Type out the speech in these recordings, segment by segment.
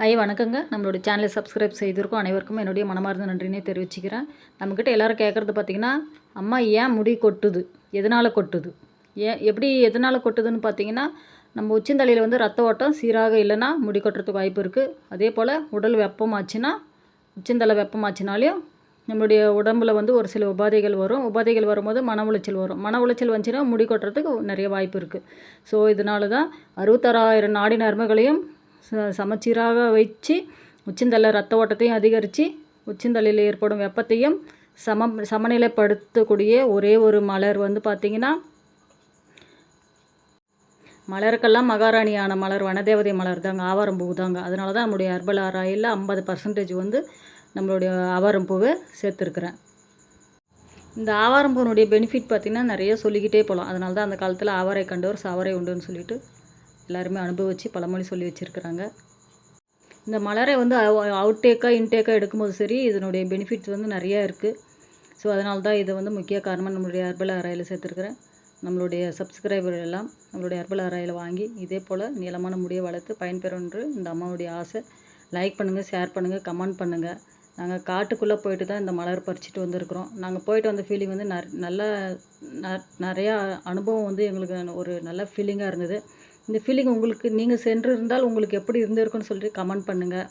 Hi வணக்கங்க. நம்மளுடைய சேனலை சப்ஸ்கிரைப் செய்திருக்கோம் அனைவருக்கும் என்னுடைய மனமார்ந்த நன்றினே தெரிவிச்சுக்கிறேன். நம்மக்கிட்ட எல்லாரும் கேட்குறது பார்த்திங்கன்னா அம்மா ஏன் முடி கொட்டுது? எதனால் கொட்டுது? ஏன் எப்படி எதனால் கொட்டுதுன்னு பார்த்தீங்கன்னா நம்ம உச்சந்தலையில் வந்து ரத்த ஓட்டம் சீராக இல்லைன்னா முடி கொட்டுறதுக்கு வாய்ப்பு இருக்குது அதே போல் உடல் வெப்பமாச்சுன்னா உச்சந்தலை வெப்பமாச்சுனாலையும் நம்மளுடைய உடம்புல வந்து ஒரு சில உபாதைகள் வரும். உபாதைகள் வரும்போது மன உளைச்சல் வரும். மன உளைச்சல் வந்துச்சுன்னா முடி கொட்டுறதுக்கு நிறைய வாய்ப்பு இருக்குது ஸோ இதனால தான் அறுபத்தாறாயிரம் நாடி நரம்புகளையும் சமச்சீராக வச்சு உச்சந்தலை ரத்த ஓட்டத்தையும் அதிகரித்து உச்சந்தலையில் ஏற்படும் வெப்பத்தையும் சமம் சமநிலைப்படுத்தக்கூடிய ஒரே ஒரு மலர் வந்து பார்த்திங்கன்னா மலருக்கெல்லாம் மகாராணியான மலர் வனதேவதை மலர் தாங்க ஆவாரம் பூ தாங்க. அதனால தான் நம்முடைய அர்பல் ஆராயில் ஐம்பது பர்சன்டேஜ் வந்து நம்மளுடைய ஆவாரம் பூவை சேர்த்துருக்குறேன். இந்த ஆவாரம் பூனுடைய பெனிஃபிட் பார்த்திங்கன்னா நிறைய சொல்லிக்கிட்டே போகலாம் அதனால தான் அந்த காலத்தில் ஆவாரை கண்டவர் சாவரை உண்டுன்னு சொல்லிட்டு எல்லாருமே அனுபவித்து பழமொழி சொல்லி வச்சுருக்குறாங்க. இந்த மலரை வந்து அவுட்டேக்காக இன்டேக்காக எடுக்கும்போது சரி இதனுடைய பெனிஃபிட்ஸ் வந்து நிறையா இருக்குது ஸோ அதனால தான் இதை வந்து முக்கிய காரணமாக நம்மளுடைய ஹெர்பல் அறையில் சேர்த்துருக்குறேன். நம்மளுடைய சப்ஸ்கிரைபர் எல்லாம் நம்மளுடைய ஹெர்பல் அறையில் வாங்கி இதே போல் நீளமான முடியை வளர்த்து பயன்பெறும்ன்று இந்த அம்மாவுடைய ஆசை. லைக் பண்ணுங்கள் ஷேர் பண்ணுங்கள் கமெண்ட் பண்ணுங்கள் நாங்கள் காட்டுக்குள்ளே போயிட்டு தான் இந்த மலர் பறிச்சுட்டு வந்திருக்கிறோம். நாங்கள் போயிட்டு வந்த ஃபீலிங் வந்து ந நல்ல நிறையா அனுபவம் வந்து எங்களுக்கு ஒரு நல்ல ஃபீலிங்காக இருந்தது. இந்த ஃபீலிங் உங்களுக்கு நீங்கள் சென்று இருந்தால் உங்களுக்கு எப்படி இருந்திருக்குன்னு சொல்லிட்டு கமெண்ட் பண்ணுங்கள்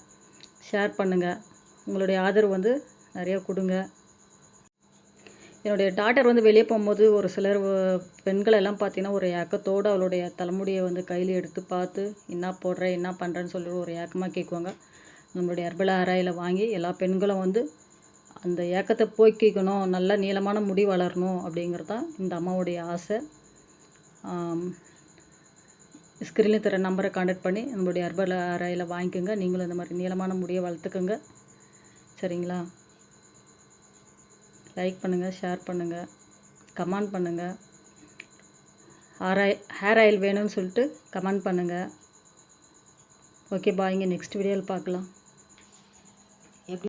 ஷேர் பண்ணுங்கள் உங்களுடைய ஆதரவு வந்து நிறையா கொடுங்க. என்னுடைய டாட்டர் வந்து வெளியே போகும்போது ஒரு சிலர் பெண்களெல்லாம் பெண்கள் எல்லாம் பார்த்தீங்கன்னா ஒரு ஏக்கத்தோடு அவளுடைய தலைமுடியை வந்து கையில் எடுத்து பார்த்து என்ன போடுற என்ன பண்ணுறேன்னு சொல்லி ஒரு ஏக்கமாக கேட்குவாங்க நம்மளுடைய ஹெர்பல் ஆராயில் வாங்கி எல்லா பெண்களும் வந்து அந்த ஏக்கத்தை போக்கிக்கணும் நல்ல நீளமான முடி வளரணும் அப்படிங்கிறது தான் இந்த அம்மாவுடைய ஆசை. ஸ்க்ரீனில் தர நம்பரை காண்டாக்ட் பண்ணி நம்மளுடைய ஹெர்பல் அறையில் வாங்கிக்கோங்க. நீங்களும் இந்த மாதிரி நீளமான முடியை வளர்த்துக்கோங்க. சரிங்களா? லைக் பண்ணுங்கள் ஷேர் பண்ணுங்கள் கமெண்ட் பண்ணுங்கள் ஹேர் ஹேர் ஆயில் வேணும்னு சொல்லிட்டு கமெண்ட் பண்ணுங்கள் ஓகே பாய்ங்க நெக்ஸ்ட் வீடியோவில் பார்க்கலாம்.